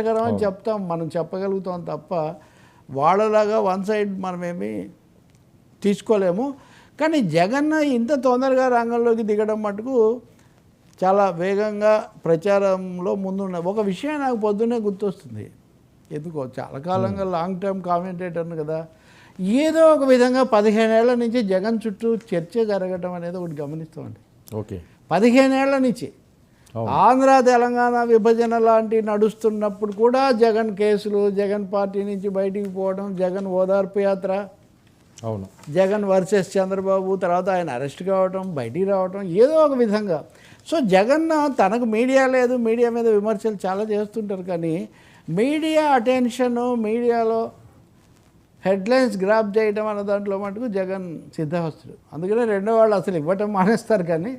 దురదృష్టకరం అని చెప్తాం మనం చెప్పగలుగుతాం తప్ప వాళ్ళలాగా వన్ సైడ్ మనమేమి తీసుకోలేము. కానీ జగన్ ఇంత తొందరగా రంగంలోకి దిగడం మటుకు చాలా వేగంగా ప్రచారంలో ముందున్న ఒక విషయం నాకు పొద్దున్నే గుర్తొస్తుంది. ఎందుకో చాలా కాలంగా లాంగ్ టర్మ్ కామెంటేటర్ను కదా. ఏదో ఒక విధంగా పదిహేనేళ్ళ నుంచి జగన్ చుట్టూ చర్చ జరగడం అనేది ఒకటి గమనిస్తామండి. ఓకే. పదిహేనేళ్ళ నుంచి. ఆంధ్ర తెలంగాణ విభజన లాంటి నడుస్తున్నప్పుడు కూడా జగన్ కేసులు జగన్ పార్టీ నుంచి బయటికి పోవడం జగన్ ఓదార్పు యాత్ర అవును. జగన్ వర్సెస్ చంద్రబాబు తర్వాత ఆయన అరెస్ట్ కావడం బయటికి రావడం ఏదో ఒక విధంగా. సో జగన్ తనకు మీడియా లేదు మీడియా మీద విమర్శలు చాలా చేస్తుంటారు కానీ మీడియా అటెన్షన్ మీడియాలో హెడ్లైన్స్ గ్రాప్ చేయడం అన్న దాంట్లో మటుకు జగన్ సిద్ధహస్తుడు. అందుకనే రెండో వాళ్ళు అసలు ఇవ్వటం మానేస్తారు కానీ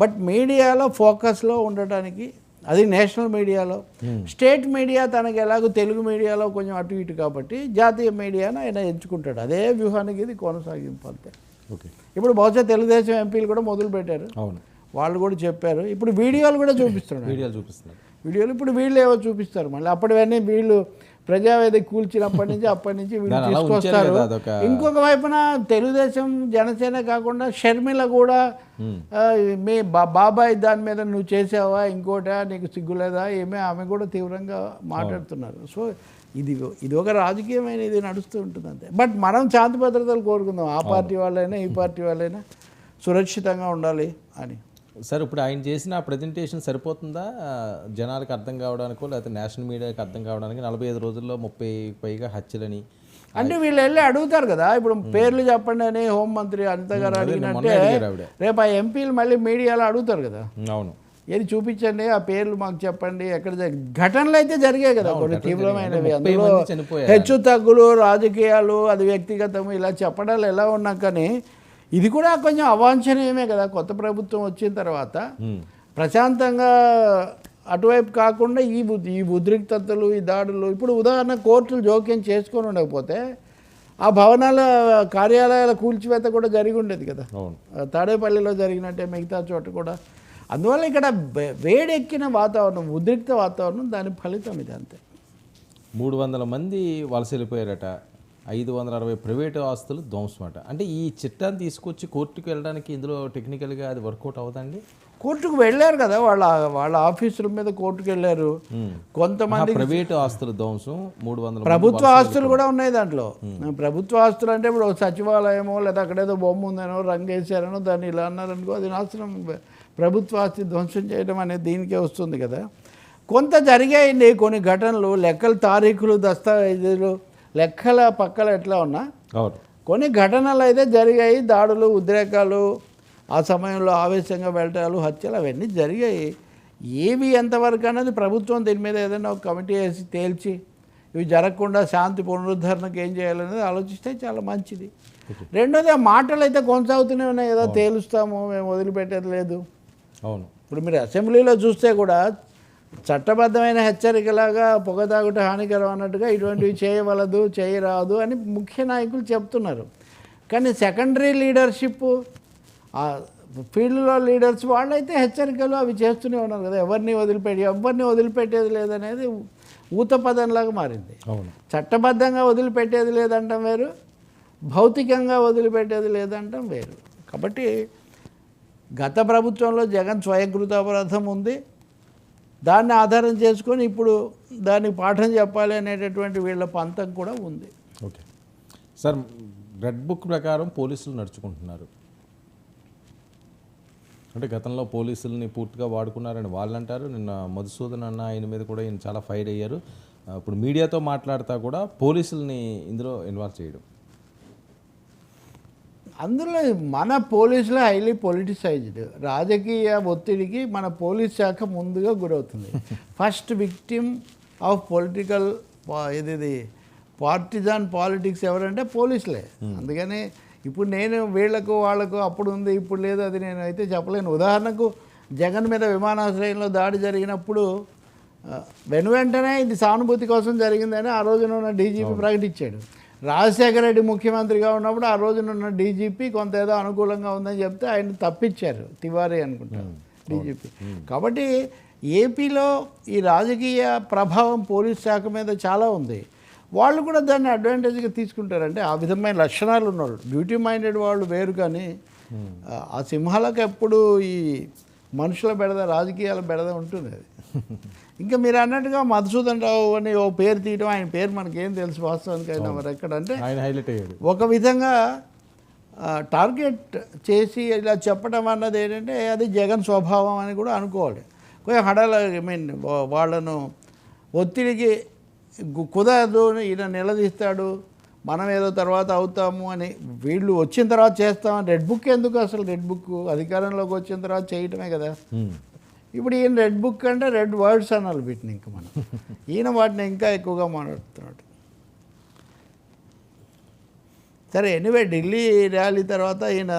బట్ మీడియాలో ఫోకస్లో ఉండటానికి అది నేషనల్ మీడియాలో. స్టేట్ మీడియా తనకి ఎలాగో తెలుగు మీడియాలో కొంచెం అటు ఇటు కాబట్టి జాతీయ మీడియాను ఆయన ఎంచుకుంటాడు. అదే వ్యూహానికి ఇది కొనసాగింపు అంతే. ఓకే. ఇప్పుడు బహుశా తెలుగుదేశం ఎంపీలు కూడా మొదలు పెట్టారు. అవును. వాళ్ళు కూడా చెప్పారు. ఇప్పుడు వీడియోలు కూడా చూపిస్తున్నారు వీడియోలు చూపిస్తున్నారు వీడియోలు ఇప్పుడు వీళ్ళు ఏవో చూపిస్తారు. మళ్ళీ అప్పటివన్నీ వీళ్ళు ప్రజావేదిక కూల్చినప్పటి నుంచి అప్పటి నుంచి వీళ్ళు తీసుకొస్తారు. ఇంకొక వైపున తెలుగుదేశం జనసేన కాకుండా షర్మిల కూడా మీ బా- బాబాయ్ దాని మీద నువ్వు చేసావా ఇంకోటా నీకు సిగ్గులేదా ఏమే ఆమె కూడా తీవ్రంగా మాట్లాడుతున్నారు. సో ఇది ఇది ఒక రాజకీయమైన ఇది నడుస్తూ ఉంటుంది అంతే. బట్ మనం శాంతి భద్రతలు కోరుకుందాం. ఆ పార్టీ వాళ్ళైనా ఈ పార్టీ వాళ్ళైనా సురక్షితంగా ఉండాలి అని. సార్ ఇప్పుడు ఆయన చేసిన ప్రజెంటేషన్ సరిపోతుందా? ఆ, జనాలకు అర్థం కావడానికో లేకపోతే నేషనల్ మీడియాకి అర్థం కావడానికి నలభై ఐదు రోజుల్లో ముప్పై పైగా హత్యలని అంటే వీళ్ళు వెళ్ళి అడుగుతారు కదా ఇప్పుడు పేర్లు చెప్పండి అని హోంమంత్రి అనిత గారు అడిగినట్టే. రేపు ఆ ఎంపీలు మళ్ళీ మీడియాలో అడుగుతారు కదా. అవును. ఏది చూపించండి ఆ పేర్లు మాకు చెప్పండి ఎక్కడ ఘటనలు అయితే జరిగాయి కదా కొన్ని తీవ్రమైనవి. అందులో. హెచ్చు తగ్గులు రాజకీయాలు అది వ్యక్తిగతం ఇలా చెప్పడాలు ఎలా ఉన్నా కానీ ఇది కూడా కొంచెం అవాంఛనీయమే కదా. కొత్త ప్రభుత్వం వచ్చిన తర్వాత. ప్రశాంతంగా అటువైపు కాకుండా ఈ ఈ ఉద్రిక్తతలు ఈ దాడులు ఇప్పుడు ఉదాహరణ కోర్టులు జోక్యం చేసుకొని ఉండకపోతే ఆ భవనాల కార్యాలయాల కూల్చివేత కూడా జరిగి ఉండేది కదా. తాడేపల్లిలో జరిగినట్టే మిగతా చోట కూడా. అందువల్ల ఇక్కడ వేడెక్కిన వాతావరణం ఉద్రిక్త వాతావరణం దాని ఫలితం ఇది అంతే మూడు వందల మంది వలస వెళ్ళిపోయారట. ఐదు వందల అరవై ప్రైవేటు ఆస్తులు ధ్వంసమట. అంటే ఈ చిట్టాన్ని తీసుకొచ్చి కోర్టుకు వెళ్ళడానికి ఇందులో టెక్నికల్గా అది వర్కౌట్ అవుదండి? కోర్టుకు వెళ్ళారు కదా వాళ్ళ వాళ్ళ ఆఫీసుల మీద కోర్టుకు వెళ్ళారు. కొంతమంది ప్రైవేటు ఆస్తుల ధ్వంసం మూడు వందల ప్రభుత్వ ఆస్తులు కూడా ఉన్నాయి దాంట్లో. ప్రభుత్వ ఆస్తులు అంటే ఇప్పుడు సచివాలయమో లేదా అక్కడేదో బొమ్మ ఉందనో రంగు వేసారనో దాన్ని ఇలా అన్నారనుకో అది నాశనం. ప్రభుత్వ ఆస్తి ధ్వంసం చేయడం అనేది దీనికే వస్తుంది కదా. కొంత జరిగాయండి కొన్ని ఘటనలు లెక్కలు తారీఖులు దస్తావేజీలు. లెక్కల పక్కల ఎట్లా ఉన్నా అవును. కొన్ని ఘటనలు అయితే జరిగాయి. దాడులు ఉద్రేకాలు ఆ సమయంలో ఆవేశంగా వెళ్ళటాలు హత్యలు అవన్నీ జరిగాయి. ఏవి ఎంతవరకు అనేది ప్రభుత్వం దీని మీద ఏదైనా ఒక కమిటీ వేసి తేల్చి ఇవి జరగకుండా శాంతి పునరుద్ధరణకు ఏం చేయాలనేది ఆలోచిస్తే చాలా మంచిది. రెండోది ఆ మాటలు అయితే కొనసాగుతూనే ఉన్నాయి ఏదో తేలుస్తాము మేము వదిలిపెట్టేది లేదు. అవును. ఇప్పుడు మీరు అసెంబ్లీలో చూస్తే కూడా చట్టబద్ధమైన హెచ్చరికలాగా పొగ తాగుట హానికరం అన్నట్టుగా ఇటువంటివి చేయవలదు చేయరాదు అని ముఖ్య నాయకులు చెప్తున్నారు. కానీ సెకండరీ లీడర్షిప్ ఫీల్డ్లో లీడర్స్ వాళ్ళైతే హెచ్చరికలు అవి చేస్తూనే ఉన్నారు కదా. ఎవరిని వదిలిపెట్టి ఎవరిని వదిలిపెట్టేది లేదనేది ఊత పదంలాగా మారింది. అవును. చట్టబద్ధంగా వదిలిపెట్టేది లేదంటాం వేరు భౌతికంగా వదిలిపెట్టేది లేదంటాం వేరు. కాబట్టి గత ప్రభుత్వంలో జగన్ స్వయంకృత అపరాధం ఉంది. దాన్ని ఆధారం చేసుకొని ఇప్పుడు దానికి పాఠం చెప్పాలి అనేటటువంటి వీళ్ళ పంతం కూడా ఉంది. ఓకే. సార్ రెడ్ బుక్ ప్రకారం పోలీసులు నడుచుకుంటున్నారు. అంటే గతంలో పోలీసుల్ని పూర్తిగా వాడుకున్నారని వాళ్ళు అంటారు నిన్న మధుసూదన్ అన్న ఆయన మీద కూడా ఈయన చాలా ఫైర్ అయ్యారు. ఇప్పుడు మీడియాతో మాట్లాడతా కూడా పోలీసుల్ని ఇందులో ఇన్వాల్వ్ చేయడం. అందులో మన పోలీసులు హైలీ పొలిటిసైజ్డ్. రాజకీయ ఒత్తిడికి మన పోలీస్ శాఖ ముందుగా గురవుతుంది. ఫస్ట్ విక్టిమ్ ఆఫ్ పొలిటికల్ ఇది పార్టిజాన్ పాలిటిక్స్ ఎవరంటే పోలీసులే. అందుకని ఇప్పుడు నేను వీళ్ళకు వాళ్ళకు అప్పుడు ఉంది ఇప్పుడు లేదు అది నేను అయితే చెప్పలేను. ఉదాహరణకు జగన్ మీద విమానాశ్రయంలో దాడి జరిగినప్పుడు వెను వెంటనే ఇది సానుభూతి కోసం జరిగిందని ఆ రోజున ఉన్న డీజీపీ ప్రకటించాడు. రాజశేఖర రెడ్డి ముఖ్యమంత్రిగా ఉన్నప్పుడు ఆ రోజున ఉన్న డీజీపీ కొంత ఏదో అనుకూలంగా ఉందని చెప్తే ఆయన తప్పించారు తివారీ అనుకుంటారు డీజీపీ. కాబట్టి ఏపీలో ఈ రాజకీయ ప్రభావం పోలీస్ శాఖ మీద చాలా ఉంది. వాళ్ళు కూడా దాన్ని అడ్వాంటేజ్గా తీసుకుంటారు అంటే ఆ విధమైన లక్షణాలు ఉన్నారు డ్యూటీ మైండెడ్ వాళ్ళు వేరు కానీ ఆ సింహాలకు ఎప్పుడు ఈ మనుషుల బెడద రాజకీయాల బెడద ఉంటుంది అది. ఇంకా మీరు అన్నట్టుగా మధుసూదన్ రావు అని ఓ పేరు తీయడం ఆయన పేరు మనకేం తెలుసు వాస్తవానికి ఆయన మరి ఎక్కడ అంటే ఆయన హైలైట్ అయ్యాడు. ఒక విధంగా టార్గెట్ చేసి ఇలా చెప్పడం అన్నది ఏంటంటే అది జగన్ స్వభావం అని కూడా అనుకోవాలి. కొంచెం హడాల ఐ మీన్ వాళ్ళను ఒత్తిడికి కుదరదు ఈయన నిలదీస్తాడు. మనం ఏదో తర్వాత అవుతాము అని వీళ్ళు వచ్చిన తర్వాత చేస్తామని రెడ్ బుక్ ఎందుకు అసలు రెడ్ బుక్ అధికారంలోకి వచ్చిన తర్వాత చేయటమే కదా. ఇప్పుడు ఈయన రెడ్ బుక్ అంటే రెడ్ వర్డ్స్ అనాలి వీటిని ఇంకా మనం. ఈయన వాటిని ఇంకా ఎక్కువగా మాట్లాడుతున్నాడు. సరే ఎనీవే ఢిల్లీ ర్యాలీ తర్వాత ఈయన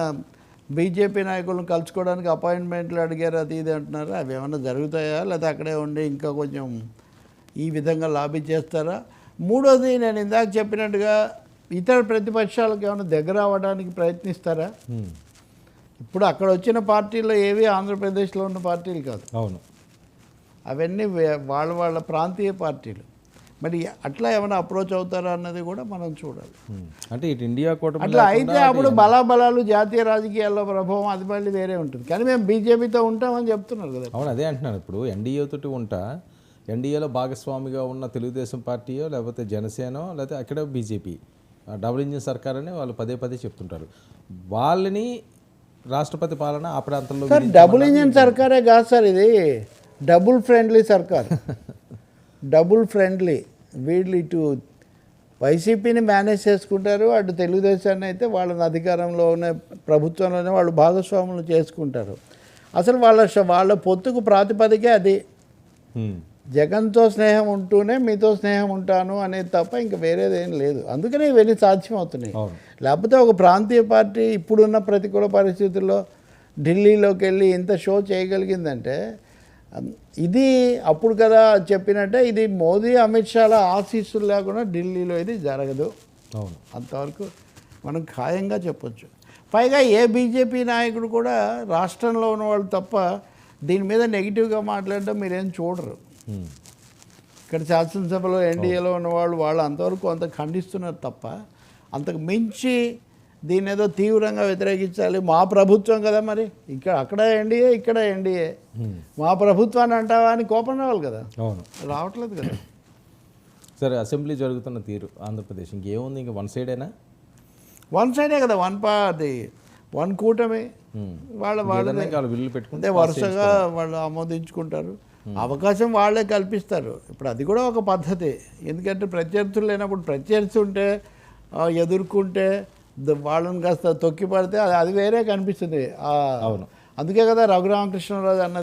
బీజేపీ నాయకులను కలుసుకోవడానికి అపాయింట్మెంట్లు అడిగారు అది ఇది అంటున్నారు? అవి ఏమైనా జరుగుతాయా? లేదా అక్కడే ఉండి ఇంకా కొంచెం ఈ విధంగా లాబీ చేస్తారా? మూడోది నేను ఇందాక చెప్పినట్టుగా ఇతర ప్రతిపక్షాలకు ఏమైనా దగ్గర అవ్వడానికి ప్రయత్నిస్తారా. ఇప్పుడు అక్కడ వచ్చిన పార్టీలు ఏవి ఆంధ్రప్రదేశ్లో ఉన్న పార్టీలు కాదు. అవును. అవన్నీ వాళ్ళ వాళ్ళ ప్రాంతీయ పార్టీలు. మరి అట్లా ఏమైనా అప్రోచ్ అవుతారా అన్నది కూడా మనం చూడాలి. అంటే ఇటు ఇండియా కూటమి అట్లా అయితే అప్పుడు బలాబలాలు జాతీయ రాజకీయాల్లో ప్రభావం అది మళ్ళీ వేరే ఉంటుంది. కానీ మేము బీజేపీతో ఉంటామని చెప్తున్నారు కదా. అవును అదే అంటున్నాను ఇప్పుడు ఎన్డీఏ తోటి ఉంటా ఎన్డీఏలో భాగస్వామిగా ఉన్న తెలుగుదేశం పార్టీయో లేకపోతే జనసేనో లేకపోతే అక్కడ బీజేపీ డబుల్ ఇంజిన్ సర్కార్ అని వాళ్ళు పదే పదే చెప్తుంటారు. వాళ్ళని రాష్ట్రపతి పాలన ఆ ప్రాంతంలో సార్ డబుల్ ఇంజిన్ సర్కారే కాదు సార్ ఇది. డబుల్ ఫ్రెండ్లీ సర్కార్. Double friendly. వీళ్ళు ఇటు వైసీపీని మేనేజ్ చేసుకుంటారు అటు తెలుగుదేశాన్ని అయితే వాళ్ళని అధికారంలో ఉన్న ప్రభుత్వంలోనే వాళ్ళు భాగస్వాములు చేసుకుంటారు. అసలు వాళ్ళ వాళ్ళ పొత్తుకు ప్రాతిపదికే అది. జగన్తో స్నేహం ఉంటూనే మీతో స్నేహం ఉంటాను అనేది తప్ప ఇంకా వేరేది ఏం లేదు. అందుకనే ఇవన్నీ సాధ్యం అవుతున్నాయి లేకపోతే ఒక ప్రాంతీయ పార్టీ ఇప్పుడున్న ప్రతికూల పరిస్థితుల్లో ఢిల్లీలోకి వెళ్ళి ఇంత షో చేయగలిగిందంటే ఇది అప్పుడు కదా చెప్పినట్టే ఇది మోదీ అమిత్ షాల ఆశీస్సులు లేకుండా ఢిల్లీలో ఇది జరగదు. అవును. అంతవరకు మనం ఖాయంగా చెప్పొచ్చు. పైగా ఏ బీజేపీ నాయకుడు కూడా రాష్ట్రంలో ఉన్న వాళ్ళు తప్ప దీని మీద నెగిటివ్గా మాట్లాడడం మీరేం చూడరు. ఇక్కడ శాసనసభలో ఎన్డీఏలో ఉన్న వాళ్ళు అంతవరకు అంత ఖండిస్తున్నారు తప్ప అంతకు మించి దీన్ని ఏదో తీవ్రంగా వ్యతిరేకించాలి. మా ప్రభుత్వం కదా మరి. ఇక్కడ అక్కడ ఎన్డీఏ ఇక్కడ ఎన్డీఏ. మా ప్రభుత్వాన్ని అంటావా అని కోపం రావాలి కదా. అవును. రావట్లేదు కదా. సరే అసెంబ్లీ జరుగుతున్న తీరు ఆంధ్రప్రదేశ్. ఇంకేముంది ఇంకా వన్ సైడేనా వన్ సైడే కదా వన్ పార్టీ వన్ కూటమి. వాళ్ళ వాళ్ళ బిల్లు పెట్టుకుంటే వరుసగా వాళ్ళు ఆమోదించుకుంటారు. అవకాశం వాళ్ళే కల్పిస్తారు. ఇప్పుడు అది కూడా ఒక పద్ధతి. ఎందుకంటే ప్రత్యర్థులు లేనప్పుడు ప్రత్యర్థి ఉంటే ఎదుర్కొంటే వాళ్ళని కాస్త తొక్కి పడితే అది వేరే కనిపిస్తుంది. అవును. అందుకే కదా రఘురామకృష్ణరాజు అన్నది.